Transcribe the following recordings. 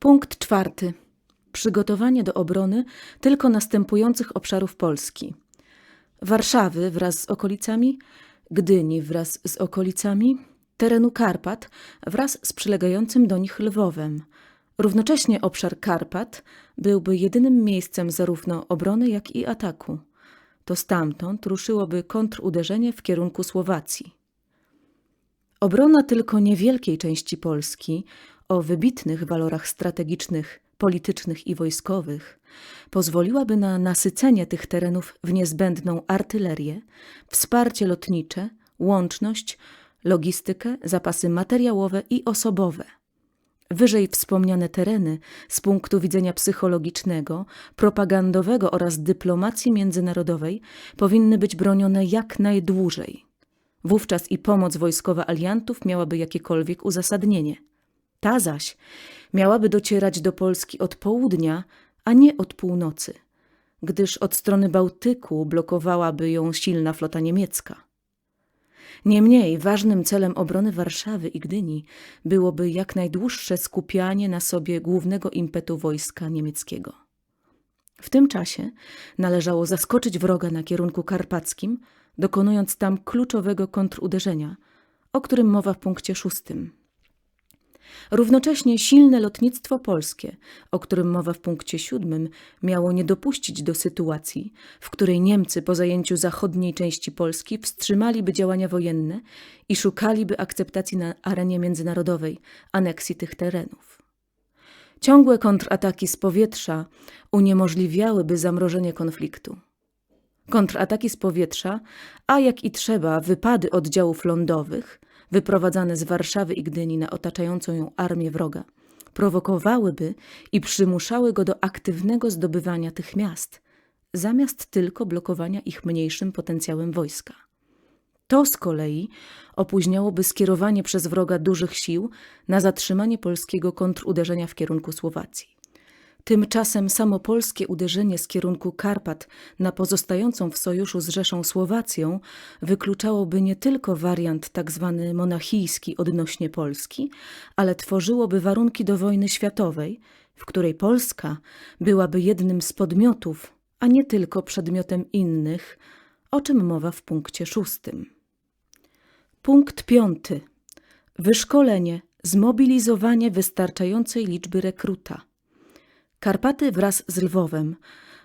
Punkt czwarty. Przygotowanie do obrony tylko następujących obszarów Polski: Warszawy wraz z okolicami, Gdyni wraz z okolicami, terenu Karpat wraz z przylegającym do nich Lwowem. Równocześnie obszar Karpat byłby jedynym miejscem zarówno obrony, jak i ataku. To stamtąd ruszyłoby kontruderzenie w kierunku Słowacji. Obrona tylko niewielkiej części Polski o wybitnych walorach strategicznych, politycznych i wojskowych pozwoliłaby na nasycenie tych terenów w niezbędną artylerię, wsparcie lotnicze, łączność, logistykę, zapasy materiałowe i osobowe. Wyżej wspomniane tereny z punktu widzenia psychologicznego, propagandowego oraz dyplomacji międzynarodowej powinny być bronione jak najdłużej. Wówczas i pomoc wojskowa aliantów miałaby jakiekolwiek uzasadnienie. Ta zaś miałaby docierać do Polski od południa, a nie od północy, gdyż od strony Bałtyku blokowałaby ją silna flota niemiecka. Niemniej ważnym celem obrony Warszawy i Gdyni byłoby jak najdłuższe skupianie na sobie głównego impetu wojska niemieckiego. W tym czasie należało zaskoczyć wroga na kierunku karpackim, dokonując tam kluczowego kontruderzenia, o którym mowa w punkcie szóstym. Równocześnie silne lotnictwo polskie, o którym mowa w punkcie siódmym, miało nie dopuścić do sytuacji, w której Niemcy po zajęciu zachodniej części Polski wstrzymaliby działania wojenne i szukaliby akceptacji na arenie międzynarodowej aneksji tych terenów. Ciągłe kontrataki z powietrza uniemożliwiałyby zamrożenie konfliktu. Kontrataki z powietrza, a jak i trzeba wypady oddziałów lądowych, wyprowadzane z Warszawy i Gdyni na otaczającą ją armię wroga, prowokowałyby i przymuszały go do aktywnego zdobywania tych miast, zamiast tylko blokowania ich mniejszym potencjałem wojska. To z kolei opóźniałoby skierowanie przez wroga dużych sił na zatrzymanie polskiego kontruderzenia w kierunku Słowacji. Tymczasem samo polskie uderzenie z kierunku Karpat na pozostającą w sojuszu z Rzeszą Słowacją wykluczałoby nie tylko wariant tzw. Tak monachijski odnośnie Polski, ale tworzyłoby warunki do wojny światowej, w której Polska byłaby jednym z podmiotów, a nie tylko przedmiotem innych, o czym mowa w punkcie szóstym. Punkt piąty. Wyszkolenie, zmobilizowanie wystarczającej liczby rekruta – Karpaty wraz z Lwowem,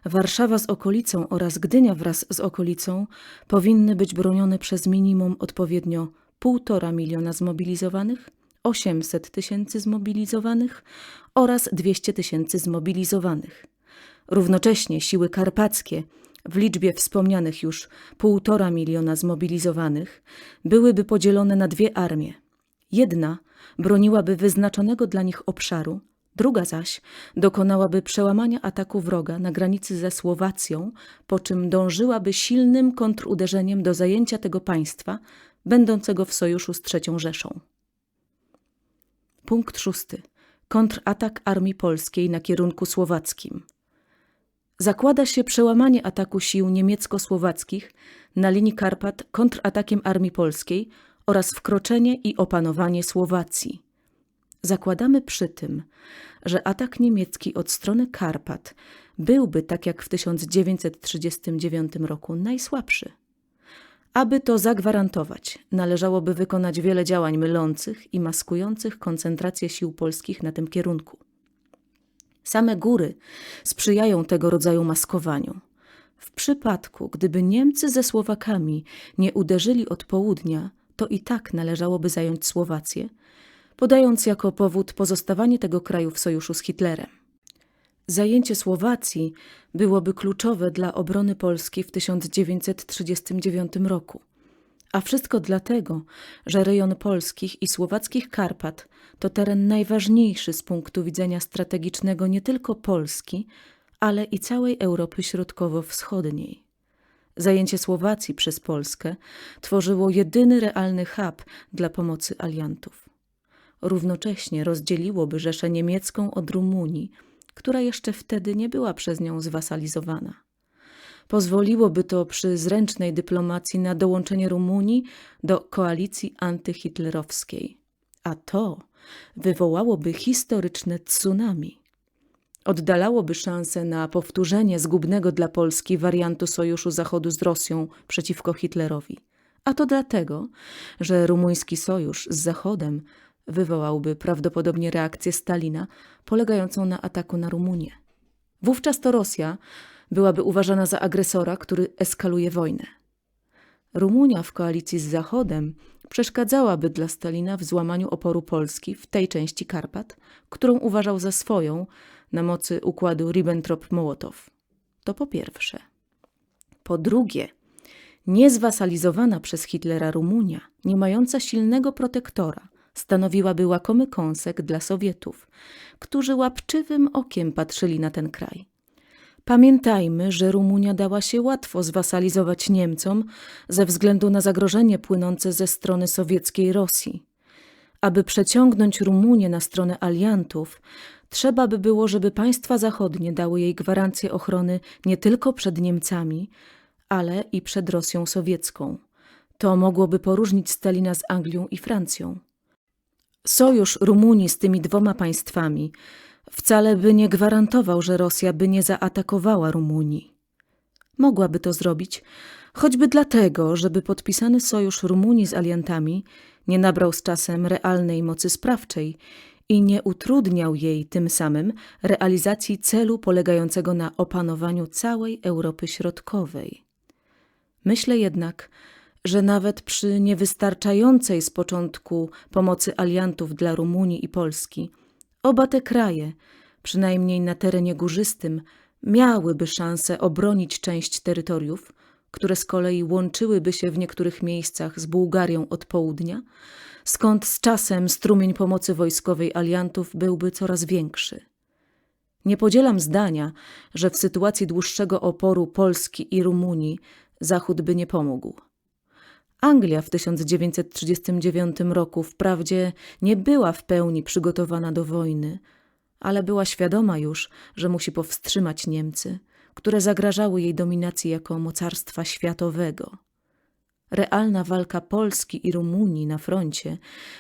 Warszawa z okolicą oraz Gdynia wraz z okolicą powinny być bronione przez minimum odpowiednio 1,5 miliona zmobilizowanych, 800 tysięcy zmobilizowanych oraz 200 tysięcy zmobilizowanych. Równocześnie siły karpackie w liczbie wspomnianych już 1,5 miliona zmobilizowanych byłyby podzielone na dwie armie. Jedna broniłaby wyznaczonego dla nich obszaru, Druga zaś dokonałaby przełamania ataku wroga na granicy ze Słowacją, po czym dążyłaby silnym kontruderzeniem do zajęcia tego państwa, będącego w sojuszu z III Rzeszą. Punkt szósty. Kontratak armii polskiej na kierunku słowackim. Zakłada się przełamanie ataku sił niemiecko-słowackich na linii Karpat kontratakiem armii polskiej oraz wkroczenie i opanowanie Słowacji. Zakładamy przy tym, że atak niemiecki od strony Karpat byłby, tak jak w 1939 roku, najsłabszy. Aby to zagwarantować, należałoby wykonać wiele działań mylących i maskujących koncentrację sił polskich na tym kierunku. Same góry sprzyjają tego rodzaju maskowaniu. W przypadku, gdyby Niemcy ze Słowakami nie uderzyli od południa, to i tak należałoby zająć Słowację, podając jako powód pozostawanie tego kraju w sojuszu z Hitlerem. Zajęcie Słowacji byłoby kluczowe dla obrony Polski w 1939 roku. A wszystko dlatego, że rejon polskich i słowackich Karpat to teren najważniejszy z punktu widzenia strategicznego nie tylko Polski, ale i całej Europy Środkowo-Wschodniej. Zajęcie Słowacji przez Polskę tworzyło jedyny realny hub dla pomocy aliantów równocześnie rozdzieliłoby Rzeszę Niemiecką od Rumunii, która jeszcze wtedy nie była przez nią zwasalizowana. Pozwoliłoby to przy zręcznej dyplomacji na dołączenie Rumunii do koalicji antyhitlerowskiej. A to wywołałoby historyczne tsunami. Oddalałoby szansę na powtórzenie zgubnego dla Polski wariantu sojuszu Zachodu z Rosją przeciwko Hitlerowi. A to dlatego, że rumuński sojusz z Zachodem wywołałby prawdopodobnie reakcję Stalina polegającą na ataku na Rumunię. Wówczas to Rosja byłaby uważana za agresora, który eskaluje wojnę. Rumunia w koalicji z Zachodem przeszkadzałaby dla Stalina w złamaniu oporu Polski w tej części Karpat, którą uważał za swoją na mocy układu Ribbentrop-Mołotow. To po pierwsze. Po drugie, niezwasalizowana przez Hitlera Rumunia, nie mająca silnego protektora, stanowiłaby łakomy kąsek dla Sowietów, którzy łapczywym okiem patrzyli na ten kraj. Pamiętajmy, że Rumunia dała się łatwo zwasalizować Niemcom ze względu na zagrożenie płynące ze strony sowieckiej Rosji. Aby przeciągnąć Rumunię na stronę aliantów, trzeba by było, żeby państwa zachodnie dały jej gwarancję ochrony nie tylko przed Niemcami, ale i przed Rosją sowiecką. To mogłoby poróżnić Stalina z Anglią i Francją. Sojusz Rumunii z tymi dwoma państwami wcale by nie gwarantował, że Rosja by nie zaatakowała Rumunii. Mogłaby to zrobić, choćby dlatego, żeby podpisany sojusz Rumunii z aliantami nie nabrał z czasem realnej mocy sprawczej i nie utrudniał jej tym samym realizacji celu polegającego na opanowaniu całej Europy Środkowej. Myślę jednak, że nawet przy niewystarczającej z początku pomocy aliantów dla Rumunii i Polski, oba te kraje, przynajmniej na terenie górzystym, miałyby szansę obronić część terytoriów, które z kolei łączyłyby się w niektórych miejscach z Bułgarią od południa, skąd z czasem strumień pomocy wojskowej aliantów byłby coraz większy. Nie podzielam zdania, że w sytuacji dłuższego oporu Polski i Rumunii Zachód by nie pomógł. Anglia w 1939 roku wprawdzie nie była w pełni przygotowana do wojny, ale była świadoma już, że musi powstrzymać Niemcy, które zagrażały jej dominacji jako mocarstwa światowego. Realna walka Polski i Rumunii na froncie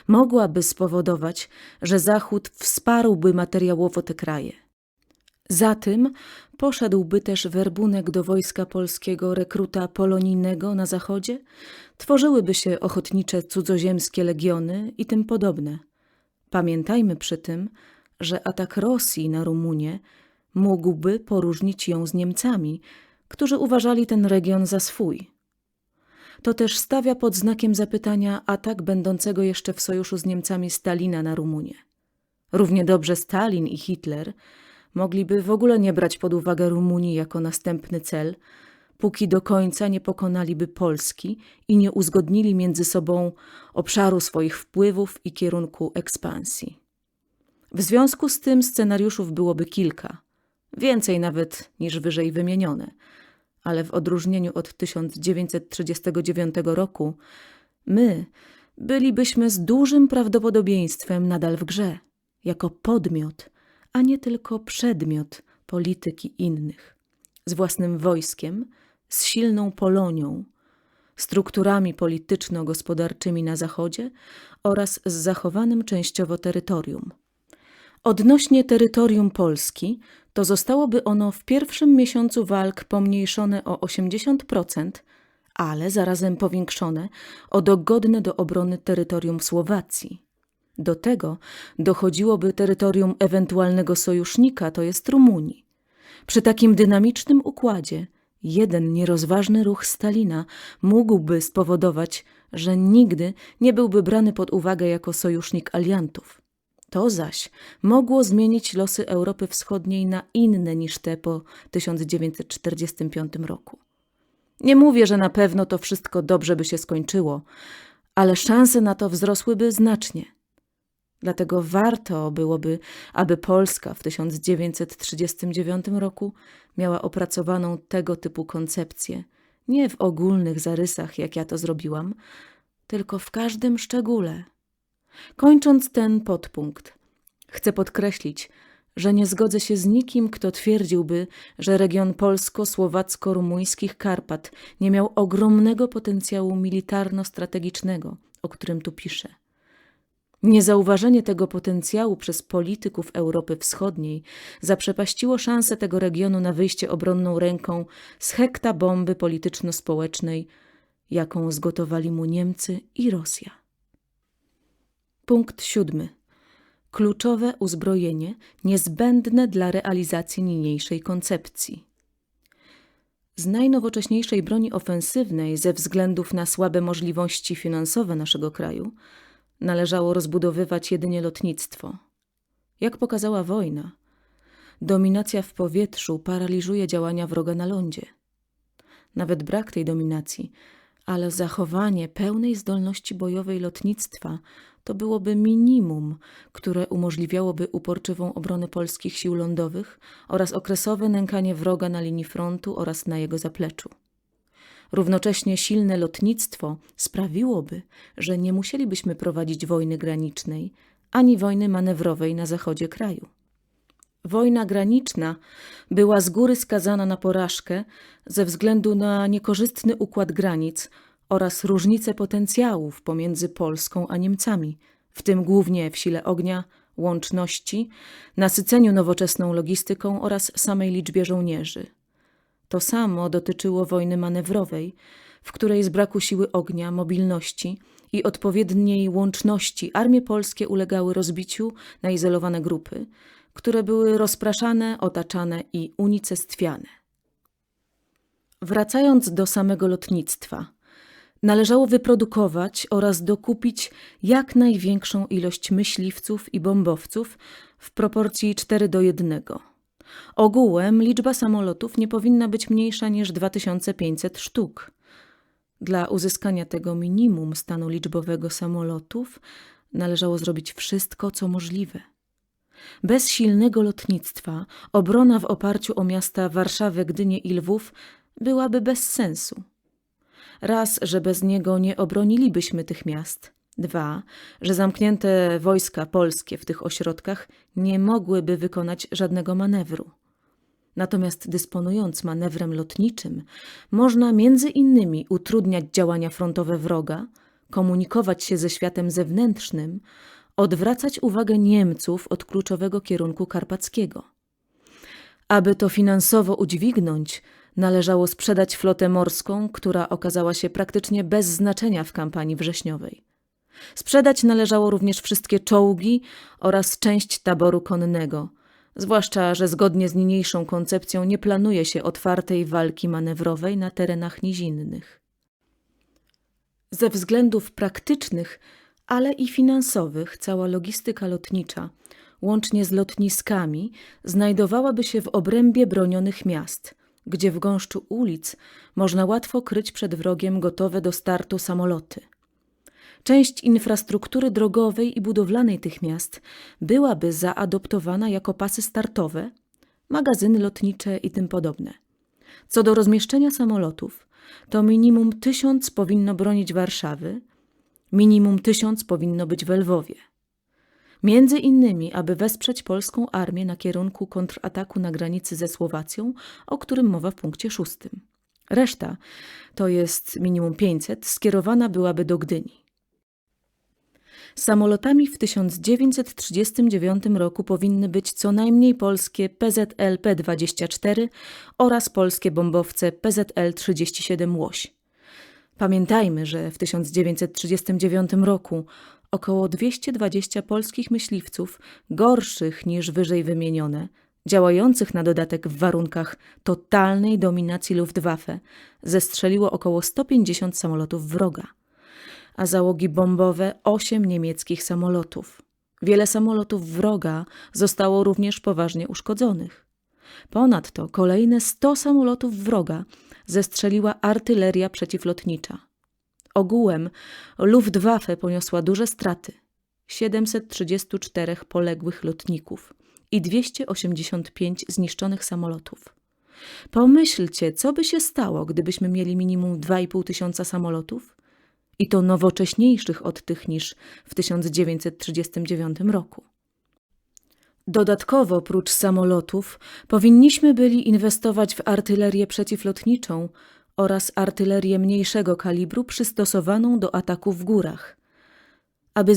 mogłaby spowodować, że Zachód wsparłby materiałowo te kraje. Za tym poszedłby też werbunek do wojska polskiego rekruta polonijnego na zachodzie, tworzyłyby się ochotnicze cudzoziemskie legiony i tym podobne. Pamiętajmy przy tym, że atak Rosji na Rumunię mógłby poróżnić ją z Niemcami, którzy uważali ten region za swój. To też stawia pod znakiem zapytania atak będącego jeszcze w sojuszu z Niemcami Stalina na Rumunię. Równie dobrze Stalin i Hitler mogliby w ogóle nie brać pod uwagę Rumunii jako następny cel, póki do końca nie pokonaliby Polski i nie uzgodnili między sobą obszaru swoich wpływów i kierunku ekspansji. W związku z tym scenariuszów byłoby kilka, więcej nawet niż wyżej wymienione, ale w odróżnieniu od 1939 roku, my bylibyśmy z dużym prawdopodobieństwem nadal w grze, jako podmiot, a nie tylko przedmiot polityki innych, z własnym wojskiem, z silną Polonią, strukturami polityczno-gospodarczymi na Zachodzie oraz z zachowanym częściowo terytorium. Odnośnie terytorium Polski, to zostałoby ono w pierwszym miesiącu walk pomniejszone o 80%, ale zarazem powiększone o dogodne do obrony terytorium Słowacji. Do tego dochodziłoby terytorium ewentualnego sojusznika, to jest Rumunii. Przy takim dynamicznym układzie jeden nierozważny ruch Stalina mógłby spowodować, że nigdy nie byłby brany pod uwagę jako sojusznik aliantów. To zaś mogło zmienić losy Europy Wschodniej na inne niż te po 1945 roku. Nie mówię, że na pewno to wszystko dobrze by się skończyło, ale szanse na to wzrosłyby znacznie. Dlatego warto byłoby, aby Polska w 1939 roku miała opracowaną tego typu koncepcję, nie w ogólnych zarysach, jak ja to zrobiłam, tylko w każdym szczególe. Kończąc ten podpunkt, chcę podkreślić, że nie zgodzę się z nikim, kto twierdziłby, że region polsko-słowacko-rumuńskich Karpat nie miał ogromnego potencjału militarno-strategicznego, o którym tu piszę. Niezauważenie tego potencjału przez polityków Europy Wschodniej zaprzepaściło szansę tego regionu na wyjście obronną ręką z hekta bomby polityczno-społecznej, jaką zgotowali mu Niemcy i Rosja. Punkt siódmy. Kluczowe uzbrojenie niezbędne dla realizacji niniejszej koncepcji. Z najnowocześniejszej broni ofensywnej, ze względów na słabe możliwości finansowe naszego kraju, należało rozbudowywać jedynie lotnictwo. Jak pokazała wojna, dominacja w powietrzu paraliżuje działania wroga na lądzie. Nawet brak tej dominacji, ale zachowanie pełnej zdolności bojowej lotnictwa to byłoby minimum, które umożliwiałoby uporczywą obronę polskich sił lądowych oraz okresowe nękanie wroga na linii frontu oraz na jego zapleczu. Równocześnie silne lotnictwo sprawiłoby, że nie musielibyśmy prowadzić wojny granicznej ani wojny manewrowej na zachodzie kraju. Wojna graniczna była z góry skazana na porażkę ze względu na niekorzystny układ granic oraz różnice potencjałów pomiędzy Polską a Niemcami, w tym głównie w sile ognia, łączności, nasyceniu nowoczesną logistyką oraz samej liczbie żołnierzy. To samo dotyczyło wojny manewrowej, w której z braku siły ognia, mobilności i odpowiedniej łączności armie polskie ulegały rozbiciu na izolowane grupy, które były rozpraszane, otaczane i unicestwiane. Wracając do samego lotnictwa, należało wyprodukować oraz dokupić jak największą ilość myśliwców i bombowców w proporcji 4 do 1. Ogółem liczba samolotów nie powinna być mniejsza niż 2500 sztuk. Dla uzyskania tego minimum stanu liczbowego samolotów należało zrobić wszystko, co możliwe. Bez silnego lotnictwa obrona w oparciu o miasta Warszawę, Gdynię i Lwów byłaby bez sensu. Raz, że bez niego nie obronilibyśmy tych miast. Dwa, że zamknięte wojska polskie w tych ośrodkach nie mogłyby wykonać żadnego manewru. Natomiast dysponując manewrem lotniczym, można między innymi utrudniać działania frontowe wroga, komunikować się ze światem zewnętrznym, odwracać uwagę Niemców od kluczowego kierunku karpackiego. Aby to finansowo udźwignąć, należało sprzedać flotę morską, która okazała się praktycznie bez znaczenia w kampanii wrześniowej. Sprzedać należało również wszystkie czołgi oraz część taboru konnego, zwłaszcza, że zgodnie z niniejszą koncepcją nie planuje się otwartej walki manewrowej na terenach nizinnych. Ze względów praktycznych, ale i finansowych cała logistyka lotnicza, łącznie z lotniskami, znajdowałaby się w obrębie bronionych miast, gdzie w gąszczu ulic można łatwo kryć przed wrogiem gotowe do startu samoloty. Część infrastruktury drogowej i budowlanej tych miast byłaby zaadoptowana jako pasy startowe, magazyny lotnicze i tym podobne. Co do rozmieszczenia samolotów, to minimum tysiąc powinno bronić Warszawy, minimum tysiąc powinno być w Lwowie. Między innymi, aby wesprzeć polską armię na kierunku kontrataku na granicy ze Słowacją, o którym mowa w punkcie szóstym. Reszta, to jest minimum 500, skierowana byłaby do Gdyni. Samolotami w 1939 roku powinny być co najmniej polskie PZL P-24 oraz polskie bombowce PZL-37 Łoś. Pamiętajmy, że w 1939 roku około 220 polskich myśliwców, gorszych niż wyżej wymienione, działających na dodatek w warunkach totalnej dominacji Luftwaffe, zestrzeliło około 150 samolotów wroga, a załogi bombowe 8 niemieckich samolotów. Wiele samolotów wroga zostało również poważnie uszkodzonych. Ponadto kolejne 100 samolotów wroga zestrzeliła artyleria przeciwlotnicza. Ogółem Luftwaffe poniosła duże straty. 734 poległych lotników i 285 zniszczonych samolotów. Pomyślcie, co by się stało, gdybyśmy mieli minimum 2,5 tysiąca samolotów i to nowocześniejszych od tych niż w 1939 roku. Dodatkowo, prócz samolotów, powinniśmy byli inwestować w artylerię przeciwlotniczą oraz artylerię mniejszego kalibru przystosowaną do ataku w górach. Aby